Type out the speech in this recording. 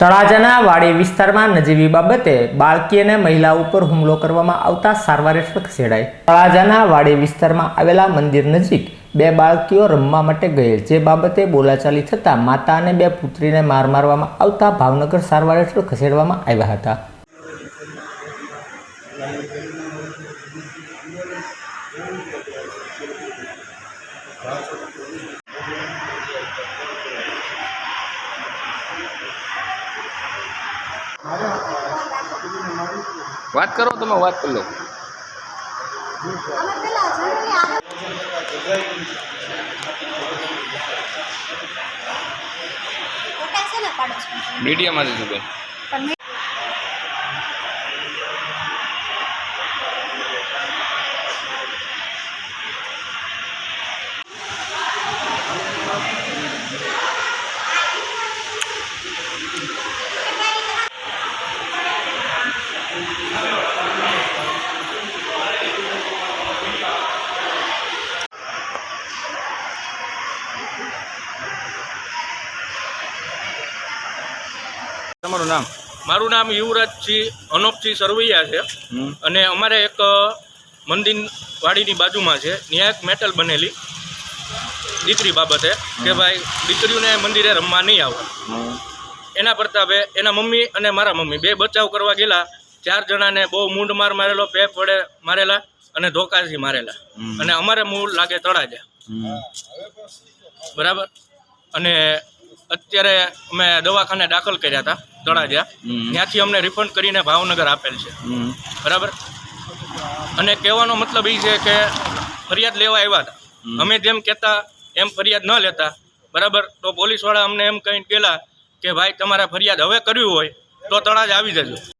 તળાજાના વાડી વિસ્તારમાં નજીવી બાબતે બાળકી અને મહિલા ઉપર હુમલો કરવામાં આવતા સારવાર હેઠળ ખસેડાઈ. તળાજાના વાડી વિસ્તારમાં આવેલા મંદિર નજીક બે બાળકીઓ રમવા માટે ગયેલ, જે બાબતે બોલાચાલી થતાં માતા અને બે પુત્રીને માર મારવામાં આવતા ભાવનગર સારવાર હેઠળ ખસેડવામાં આવ્યા હતા. વાત કરો તમે વાત કરી લો. મીડિયામાં જજો બેન. તમારું નામ? મારું નામ યુવરાજસિંહ અનોપસિંહ સરવૈયા છે. અને અમારે એક મંદિરવાડીની મંદિર વાડીની બાજુમાં છે. ત્યાં એક મેટલ બનેલી દીકરી બાબતે કે ભાઈ દીકરીઓને મંદિરે રમવા નહીં આવે એના પ્રતાપે એના મમ્મી અને મારા મમ્મી બે બચાવ કરવા ગયેલા. ચાર જણાને બહુ મૂંઢ માર મારેલો પેપ વડે મારેલા અને ધોકાથી મારેલા. અને અમારે મૂળ લાગે તળાજા. બરાબર? અને અત્યારે અમે દવાખાને દાખલ કર્યા હતા તળાજા. ત્યાંથી અમને રિફંડ કરીને ભાવનગર આપેલ છે. બરાબર? અને કહેવાનો મતલબ એ છે કે ફરિયાદ લેવા આવ્યા હતા. અમે જેમ કહેતા એમ ફરિયાદ ન લેતા. બરાબર? તો પોલીસવાળા અમને એમ કહીને ગયેલા કે ભાઈ તમારે ફરિયાદ હવે કરવી હોય તો તળાજ આવી જજો.